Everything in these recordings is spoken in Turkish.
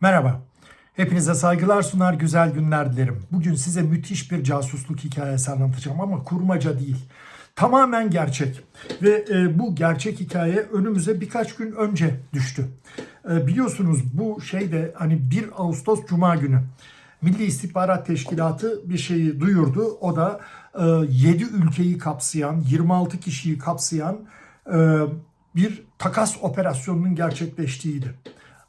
Merhaba. Hepinize saygılar sunar, güzel günler dilerim. Bugün size müthiş bir casusluk hikayesi anlatacağım ama kurmaca değil. Tamamen gerçek. Ve e, bu gerçek hikaye önümüze birkaç gün önce düştü. E, biliyorsunuz bu şeyde hani 1 Ağustos Cuma günü Milli İstihbarat Teşkilatı bir şeyi duyurdu. O da e, 7 ülkeyi kapsayan, 26 kişiyi kapsayan e, bir takas operasyonunun gerçekleştiğiydi.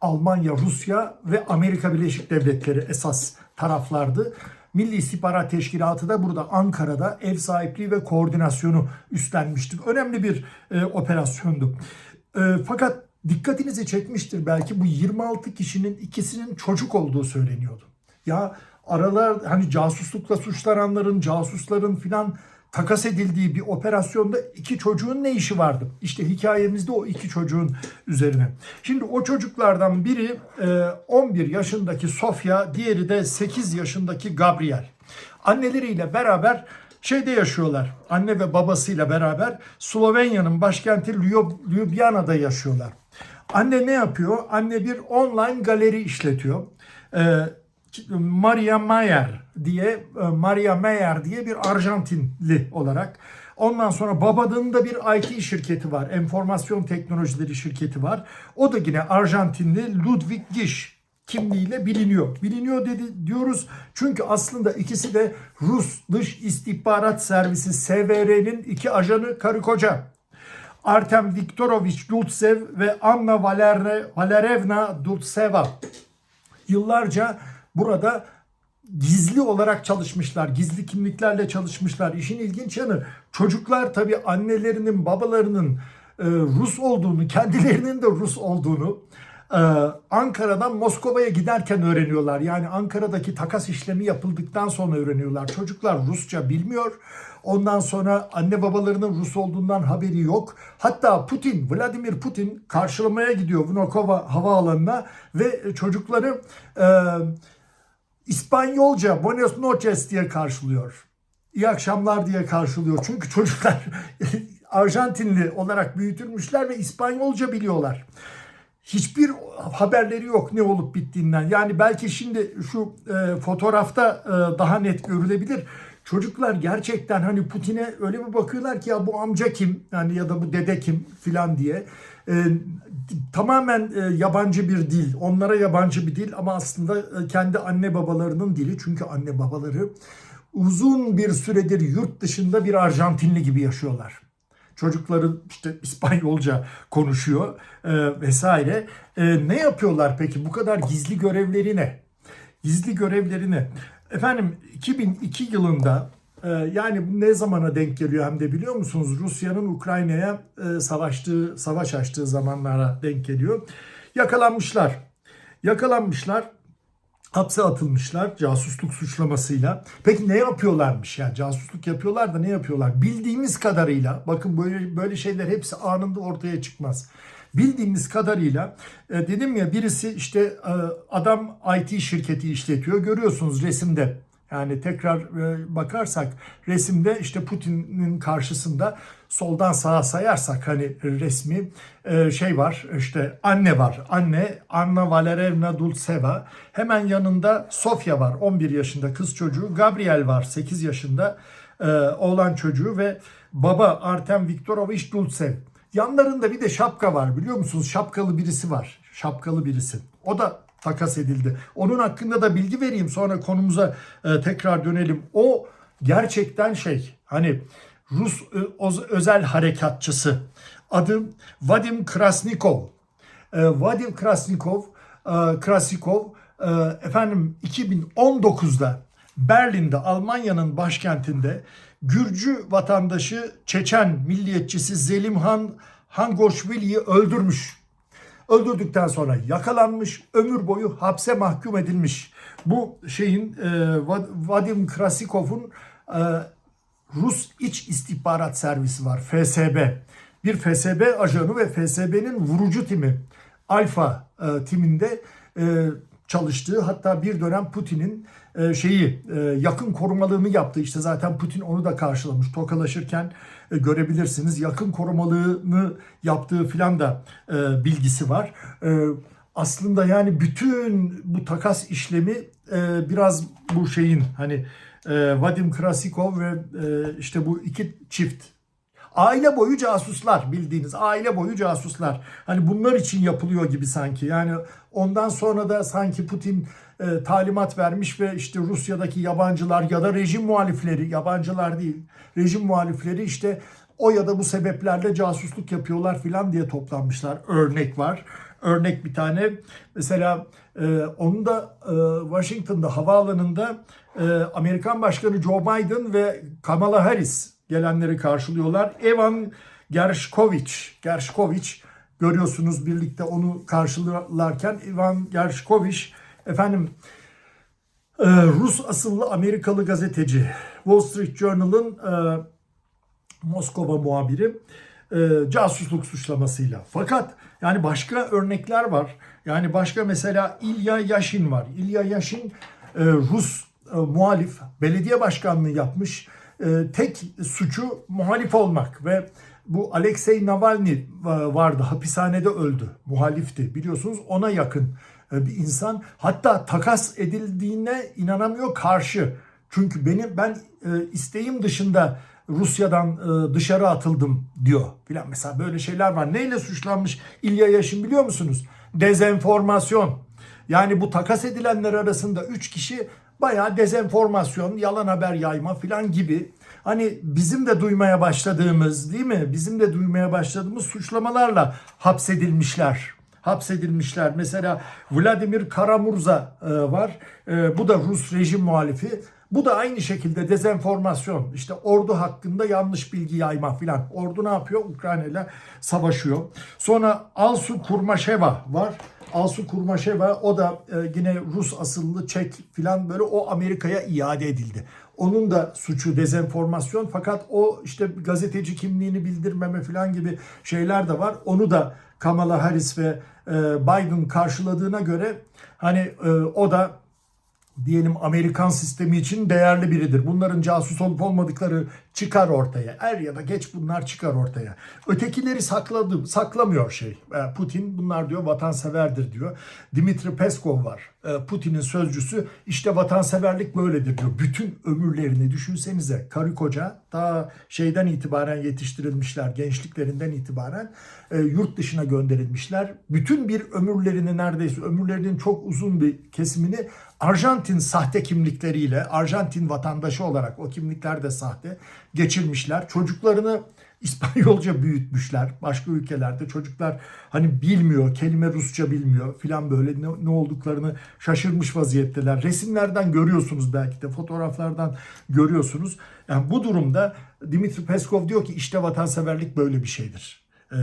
Almanya, Rusya ve Amerika Birleşik Devletleri esas taraflardı. Milli İstihbarat Teşkilatı da burada Ankara'da ev sahipliği ve koordinasyonu üstlenmişti. Önemli bir e, operasyondu. E, fakat dikkatinizi çekmiştir belki bu 26 kişinin ikisinin çocuk olduğu söyleniyordu. Ya aralar hani casuslukla suçlananların, casusların filan takas edildiği bir operasyonda iki çocuğun ne işi vardı? İşte hikayemizde o iki çocuğun üzerine. Şimdi o çocuklardan biri e, 11 yaşındaki Sofya, diğeri de 8 yaşındaki Gabriel. Anneleriyle beraber şeyde yaşıyorlar. Anne ve babasıyla beraber Slovenya'nın başkenti Ljub- Ljubljana'da yaşıyorlar. Anne ne yapıyor? Anne bir online galeri işletiyor. Ee, Maria Mayer diye e, Maria Mayer diye bir Arjantinli olarak. Ondan sonra babanın da bir IT şirketi var. Enformasyon teknolojileri şirketi var. O da yine Arjantinli Ludwig Gish kimliğiyle biliniyor. Biliniyor dedi diyoruz çünkü aslında ikisi de Rus Dış İstihbarat Servisi SVR'nin iki ajanı karı koca. Artem Viktorovich Dultsev ve Anna Valer- Valerevna Dultseva yıllarca burada gizli olarak çalışmışlar. Gizli kimliklerle çalışmışlar. İşin ilginç yanı çocuklar tabii annelerinin, babalarının e, Rus olduğunu, kendilerinin de Rus olduğunu e, Ankara'dan Moskova'ya giderken öğreniyorlar. Yani Ankara'daki takas işlemi yapıldıktan sonra öğreniyorlar. Çocuklar Rusça bilmiyor. Ondan sonra anne babalarının Rus olduğundan haberi yok. Hatta Putin, Vladimir Putin karşılamaya gidiyor Vnukova havaalanına ve çocukları e, İspanyolca Buenos noches diye karşılıyor. İyi akşamlar diye karşılıyor. Çünkü çocuklar Arjantinli olarak büyütülmüşler ve İspanyolca biliyorlar. Hiçbir haberleri yok ne olup bittiğinden. Yani belki şimdi şu e, fotoğrafta e, daha net görülebilir. Çocuklar gerçekten hani Putin'e öyle bir bakıyorlar ki ya bu amca kim yani ya da bu dede kim filan diye. E, tamamen e, yabancı bir dil. Onlara yabancı bir dil ama aslında e, kendi anne babalarının dili. Çünkü anne babaları uzun bir süredir yurt dışında bir Arjantinli gibi yaşıyorlar. Çocukları işte İspanyolca konuşuyor e, vesaire. E, ne yapıyorlar peki? Bu kadar gizli görevleri ne? Gizli görevleri ne? Efendim 2002 yılında e, yani ne zamana denk geliyor hem de biliyor musunuz? Rusya'nın Ukrayna'ya e, savaştığı, savaş açtığı zamanlara denk geliyor. Yakalanmışlar. Yakalanmışlar hapse atılmışlar casusluk suçlamasıyla. Peki ne yapıyorlarmış yani casusluk yapıyorlar da ne yapıyorlar? Bildiğimiz kadarıyla bakın böyle böyle şeyler hepsi anında ortaya çıkmaz. Bildiğimiz kadarıyla e, dedim ya birisi işte e, adam IT şirketi işletiyor görüyorsunuz resimde. Yani tekrar e, bakarsak resimde işte Putin'in karşısında soldan sağa sayarsak hani resmi şey var işte anne var. Anne Anna Valerevna Dultseva. Hemen yanında Sofya var 11 yaşında kız çocuğu. Gabriel var 8 yaşında oğlan çocuğu ve baba Artem Viktorovich Dultsev. Yanlarında bir de şapka var biliyor musunuz? Şapkalı birisi var. Şapkalı birisi. O da takas edildi. Onun hakkında da bilgi vereyim sonra konumuza e, tekrar dönelim. O gerçekten şey hani Rus e, özel harekatçısı. Adı Vadim Krasnikov. E, Vadim Krasnikov, e, Krasikov e, efendim 2019'da Berlin'de Almanya'nın başkentinde Gürcü vatandaşı Çeçen milliyetçisi Zelimhan Hangoşvili'yi öldürmüş. Öldürdükten sonra yakalanmış, ömür boyu hapse mahkum edilmiş. Bu şeyin e, Va- Vadim Krasikov'un e, Rus İç İstihbarat Servisi var, FSB. Bir FSB ajanı ve FSB'nin vurucu timi, Alfa e, timinde e, çalıştığı hatta bir dönem Putin'in şeyi e, yakın korumalığını yaptı. İşte zaten Putin onu da karşılamış. Tokalaşırken e, görebilirsiniz. Yakın korumalığını yaptığı filan da e, bilgisi var. E, aslında yani bütün bu takas işlemi e, biraz bu şeyin hani e, Vadim Krasikov ve e, işte bu iki çift aile boyu casuslar bildiğiniz aile boyu casuslar. Hani bunlar için yapılıyor gibi sanki. Yani ondan sonra da sanki Putin e, talimat vermiş ve işte Rusya'daki yabancılar ya da rejim muhalifleri yabancılar değil rejim muhalifleri işte o ya da bu sebeplerle casusluk yapıyorlar filan diye toplanmışlar. Örnek var. Örnek bir tane mesela e, onun da e, Washington'da havaalanında e, Amerikan Başkanı Joe Biden ve Kamala Harris gelenleri karşılıyorlar. Evan Gershkovich, Gershkovich görüyorsunuz birlikte onu karşılarken Ivan Gershkovich efendim e, Rus asıllı Amerikalı gazeteci Wall Street Journal'ın e, Moskova muhabiri e, casusluk suçlamasıyla. Fakat yani başka örnekler var. Yani başka mesela İlya Yashin var. İlya Yashin e, Rus muhalif belediye başkanlığı yapmış. Tek suçu muhalif olmak ve bu Alexei Navalny vardı hapishanede öldü. Muhalifti biliyorsunuz ona yakın bir insan. Hatta takas edildiğine inanamıyor karşı. Çünkü benim ben e, isteğim dışında Rusya'dan e, dışarı atıldım diyor filan. Mesela böyle şeyler var. Neyle suçlanmış İlya Yaşin biliyor musunuz? Dezenformasyon. Yani bu takas edilenler arasında 3 kişi bayağı dezenformasyon, yalan haber yayma filan gibi. Hani bizim de duymaya başladığımız değil mi? Bizim de duymaya başladığımız suçlamalarla hapsedilmişler hapsedilmişler. Mesela Vladimir Karamurza e, var. E, bu da Rus rejim muhalifi. Bu da aynı şekilde dezenformasyon, işte ordu hakkında yanlış bilgi yayma filan. Ordu ne yapıyor? Ukrayna ile savaşıyor. Sonra Alsu Kurmaşeva var. Alsu Kurmaşeva o da e, yine Rus asıllı Çek filan böyle o Amerika'ya iade edildi. Onun da suçu dezenformasyon fakat o işte gazeteci kimliğini bildirmeme filan gibi şeyler de var. Onu da Kamala Harris ve e, Biden karşıladığına göre hani e, o da diyelim Amerikan sistemi için değerli biridir. Bunların casus olup olmadıkları çıkar ortaya. Er ya da geç bunlar çıkar ortaya. Ötekileri sakladı, saklamıyor şey. E, Putin bunlar diyor vatanseverdir diyor. Dimitri Peskov var. E, Putin'in sözcüsü işte vatanseverlik böyledir diyor. Bütün ömürlerini düşünsenize karı koca daha şeyden itibaren yetiştirilmişler. Gençliklerinden itibaren e, yurt dışına gönderilmişler. Bütün bir ömürlerini neredeyse ömürlerinin çok uzun bir kesimini Arjantin sahte kimlikleriyle Arjantin vatandaşı olarak o kimlikler de sahte geçirmişler. Çocuklarını İspanyolca büyütmüşler. Başka ülkelerde çocuklar hani bilmiyor, kelime Rusça bilmiyor filan böyle ne, ne olduklarını şaşırmış vaziyetteler. Resimlerden görüyorsunuz belki de fotoğraflardan görüyorsunuz. Yani bu durumda Dimitri Peskov diyor ki işte vatanseverlik böyle bir şeydir. Ee,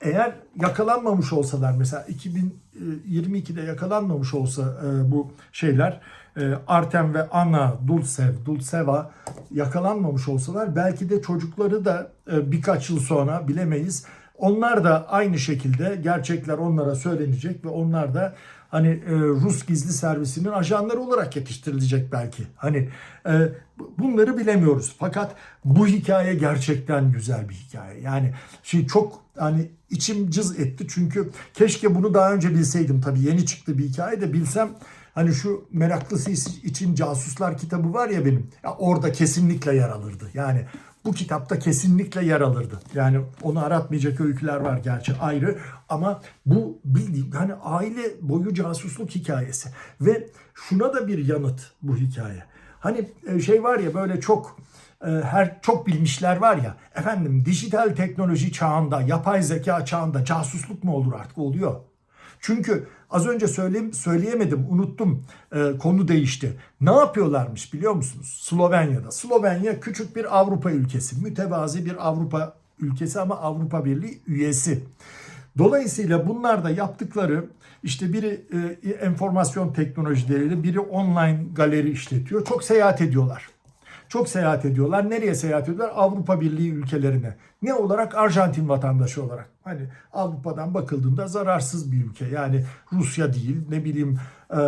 eğer yakalanmamış olsalar mesela 2022'de yakalanmamış olsa e, bu şeyler e, Artem ve Anna Dulcev, Dulceva yakalanmamış olsalar belki de çocukları da e, birkaç yıl sonra bilemeyiz. Onlar da aynı şekilde gerçekler onlara söylenecek ve onlar da hani e, Rus gizli servisinin ajanları olarak yetiştirilecek belki. Hani e, bunları bilemiyoruz. Fakat bu hikaye gerçekten güzel bir hikaye. Yani şey çok hani içim cız etti çünkü keşke bunu daha önce bilseydim tabii yeni çıktı bir hikaye de bilsem Hani şu meraklısı için casuslar kitabı var ya benim. Ya orada kesinlikle yer alırdı. Yani bu kitapta kesinlikle yer alırdı. Yani onu aratmayacak öyküler var gerçi ayrı ama bu bildiğim hani aile boyu casusluk hikayesi ve şuna da bir yanıt bu hikaye. Hani e, şey var ya böyle çok e, her çok bilmişler var ya efendim dijital teknoloji çağında yapay zeka çağında casusluk mu olur artık oluyor. Çünkü az önce söyleyeyim, söyleyemedim, unuttum. E, konu değişti. Ne yapıyorlarmış biliyor musunuz? Slovenya'da. Slovenya küçük bir Avrupa ülkesi. Mütevazi bir Avrupa ülkesi ama Avrupa Birliği üyesi. Dolayısıyla bunlar da yaptıkları işte biri e, enformasyon teknolojileriyle biri online galeri işletiyor. Çok seyahat ediyorlar. Çok seyahat ediyorlar. Nereye seyahat ediyorlar? Avrupa Birliği ülkelerine. Ne olarak? Arjantin vatandaşı olarak. Hani Avrupa'dan bakıldığında zararsız bir ülke. Yani Rusya değil, ne bileyim e,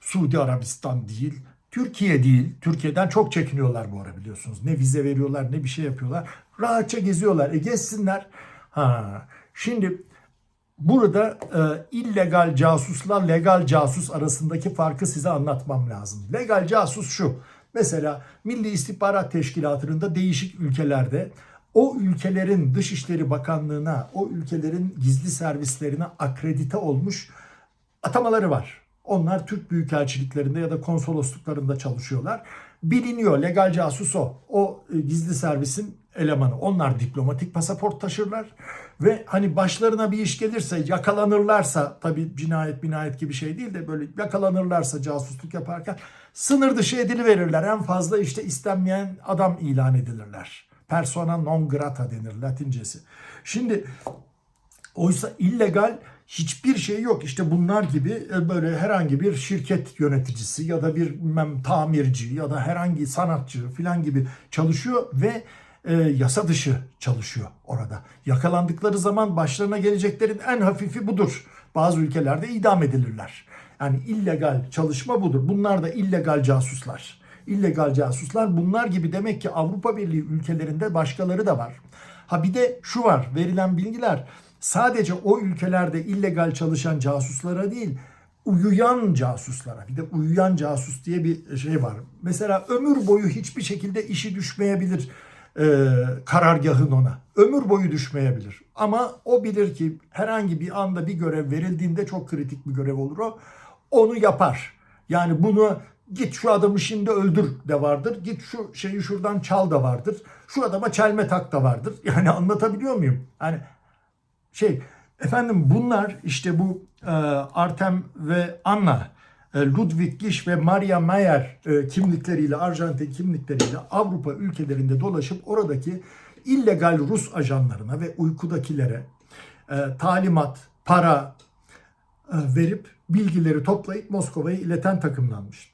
Suudi Arabistan değil, Türkiye değil. Türkiye'den çok çekiniyorlar bu ara biliyorsunuz. Ne vize veriyorlar ne bir şey yapıyorlar. Rahatça geziyorlar. E gezsinler. Ha. Şimdi Burada e, illegal casusla legal casus arasındaki farkı size anlatmam lazım. Legal casus şu. Mesela Milli İstihbarat Teşkilatı'nın da değişik ülkelerde o ülkelerin Dışişleri Bakanlığı'na, o ülkelerin gizli servislerine akredite olmuş atamaları var. Onlar Türk büyükelçiliklerinde ya da konsolosluklarında çalışıyorlar. Biliniyor legal casus o. O e, gizli servisin elemanı. Onlar diplomatik pasaport taşırlar ve hani başlarına bir iş gelirse yakalanırlarsa tabii cinayet binayet gibi şey değil de böyle yakalanırlarsa casusluk yaparken sınır dışı ediliverirler. En fazla işte istenmeyen adam ilan edilirler. Persona non grata denir latincesi. Şimdi Oysa illegal hiçbir şey yok. İşte bunlar gibi e, böyle herhangi bir şirket yöneticisi ya da bir bilmem, tamirci ya da herhangi sanatçı falan gibi çalışıyor ve e, yasa dışı çalışıyor orada. Yakalandıkları zaman başlarına geleceklerin en hafifi budur. Bazı ülkelerde idam edilirler. Yani illegal çalışma budur. Bunlar da illegal casuslar. İllegal casuslar bunlar gibi demek ki Avrupa Birliği ülkelerinde başkaları da var. Ha bir de şu var verilen bilgiler sadece o ülkelerde illegal çalışan casuslara değil uyuyan casuslara bir de uyuyan casus diye bir şey var. Mesela ömür boyu hiçbir şekilde işi düşmeyebilir e, karargahın ona. Ömür boyu düşmeyebilir. Ama o bilir ki herhangi bir anda bir görev verildiğinde çok kritik bir görev olur o. Onu yapar. Yani bunu git şu adamı şimdi öldür de vardır. Git şu şeyi şuradan çal da vardır. Şu adama çelme tak da vardır. Yani anlatabiliyor muyum? Yani şey efendim bunlar işte bu e, Artem ve Anna e, Ludwig Gish ve Maria Mayer e, kimlikleriyle Arjantin kimlikleriyle Avrupa ülkelerinde dolaşıp oradaki illegal Rus ajanlarına ve uykudakilere e, talimat, para e, verip bilgileri toplayıp Moskova'ya ileten takımlanmış.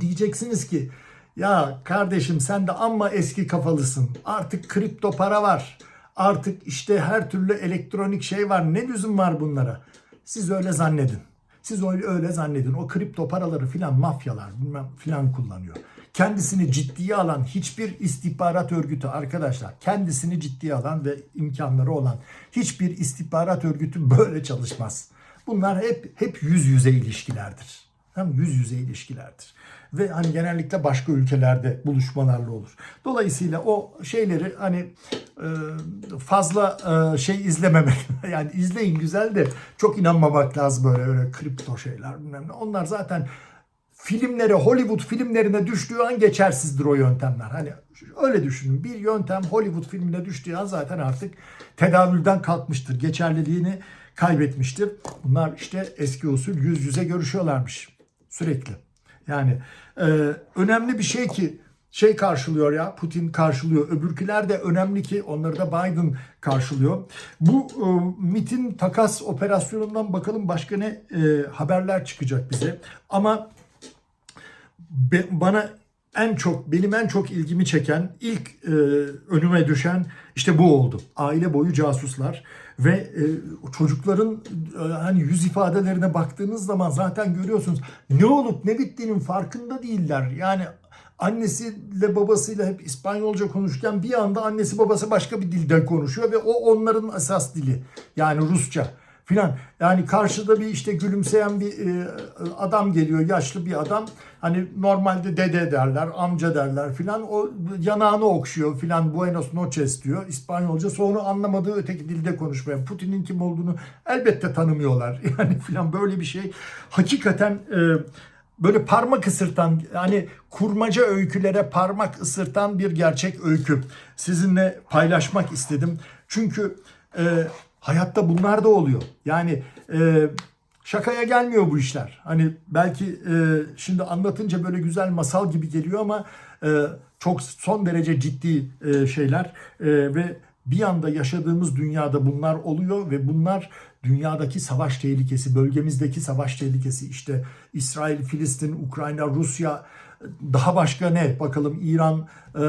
Diyeceksiniz ki ya kardeşim sen de amma eski kafalısın. Artık kripto para var. Artık işte her türlü elektronik şey var. Ne lüzum var bunlara? Siz öyle zannedin. Siz öyle, öyle zannedin. O kripto paraları filan mafyalar bilmem filan kullanıyor. Kendisini ciddiye alan hiçbir istihbarat örgütü arkadaşlar kendisini ciddiye alan ve imkanları olan hiçbir istihbarat örgütü böyle çalışmaz. Bunlar hep hep yüz yüze ilişkilerdir. Hem yüz yüze ilişkilerdir. Ve hani genellikle başka ülkelerde buluşmalarla olur. Dolayısıyla o şeyleri hani e, fazla e, şey izlememek. Yani izleyin güzel de çok inanmamak lazım böyle öyle kripto şeyler. Onlar zaten filmlere, Hollywood filmlerine düştüğü an geçersizdir o yöntemler. Hani öyle düşünün. Bir yöntem Hollywood filmine düştüğü an zaten artık tedavülden kalkmıştır. Geçerliliğini kaybetmiştir. Bunlar işte eski usul yüz yüze görüşüyorlarmış sürekli. Yani e, önemli bir şey ki şey karşılıyor ya Putin karşılıyor. Öbürküler de önemli ki onları da Biden karşılıyor. Bu e, MIT'in takas operasyonundan bakalım başka ne e, haberler çıkacak bize. Ama be, bana en çok benim en çok ilgimi çeken ilk e, önüme düşen işte bu oldu. Aile boyu casuslar ve e, çocukların e, hani yüz ifadelerine baktığınız zaman zaten görüyorsunuz ne olup ne bittiğinin farkında değiller. Yani annesiyle babasıyla hep İspanyolca konuşurken bir anda annesi babası başka bir dilden konuşuyor ve o onların esas dili. Yani Rusça filan. Yani karşıda bir işte gülümseyen bir e, adam geliyor, yaşlı bir adam. Hani normalde dede derler, amca derler filan. O yanağını okşuyor filan. Buenos noches diyor İspanyolca. Sonra anlamadığı öteki dilde konuşmaya. Putin'in kim olduğunu elbette tanımıyorlar. Yani filan böyle bir şey. Hakikaten e, böyle parmak ısırtan yani kurmaca öykülere parmak ısırtan bir gerçek öykü. Sizinle paylaşmak istedim. Çünkü e, hayatta bunlar da oluyor. Yani e, şakaya gelmiyor bu işler. Hani belki e, şimdi anlatınca böyle güzel masal gibi geliyor ama e, çok son derece ciddi e, şeyler e, ve bir anda yaşadığımız dünyada bunlar oluyor ve bunlar dünyadaki savaş tehlikesi, bölgemizdeki savaş tehlikesi işte İsrail, Filistin, Ukrayna, Rusya daha başka ne bakalım İran e,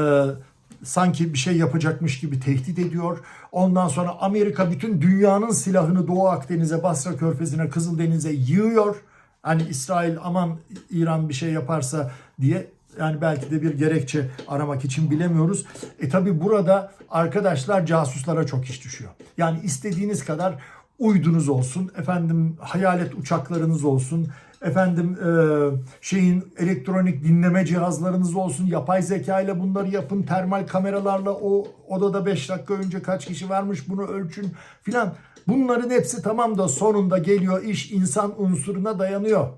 sanki bir şey yapacakmış gibi tehdit ediyor. Ondan sonra Amerika bütün dünyanın silahını Doğu Akdeniz'e, Basra Körfezi'ne, Kızıldeniz'e yığıyor. Hani İsrail aman İran bir şey yaparsa diye yani belki de bir gerekçe aramak için bilemiyoruz. E tabi burada arkadaşlar casuslara çok iş düşüyor. Yani istediğiniz kadar uydunuz olsun, efendim hayalet uçaklarınız olsun, efendim e, şeyin elektronik dinleme cihazlarınız olsun, yapay zeka ile bunları yapın, termal kameralarla o odada 5 dakika önce kaç kişi varmış bunu ölçün filan. Bunların hepsi tamam da sonunda geliyor iş insan unsuruna dayanıyor.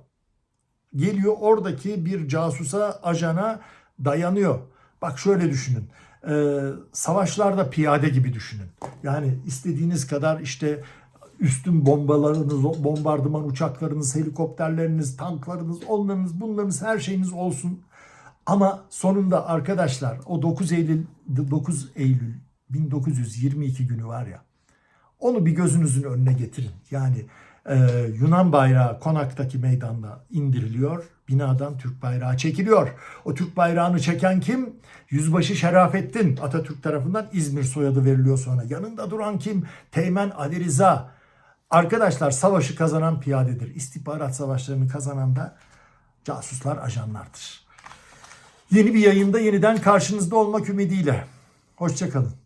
Geliyor oradaki bir casusa, ajana dayanıyor. Bak şöyle düşünün. Ee, savaşlarda piyade gibi düşünün. Yani istediğiniz kadar işte üstün bombalarınız, bombardıman uçaklarınız, helikopterleriniz, tanklarınız, onlarınız, bunlarınız her şeyiniz olsun. Ama sonunda arkadaşlar o 9 Eylül 9 Eylül 1922 günü var ya. Onu bir gözünüzün önüne getirin. Yani e, Yunan bayrağı konaktaki meydanda indiriliyor. Binadan Türk bayrağı çekiliyor. O Türk bayrağını çeken kim? Yüzbaşı Şerafettin Atatürk tarafından İzmir soyadı veriliyor sonra. Yanında duran kim? Teğmen Ali Rıza. Arkadaşlar savaşı kazanan piyadedir. İstihbarat savaşlarını kazanan da casuslar, ajanlardır. Yeni bir yayında yeniden karşınızda olmak ümidiyle. Hoşçakalın.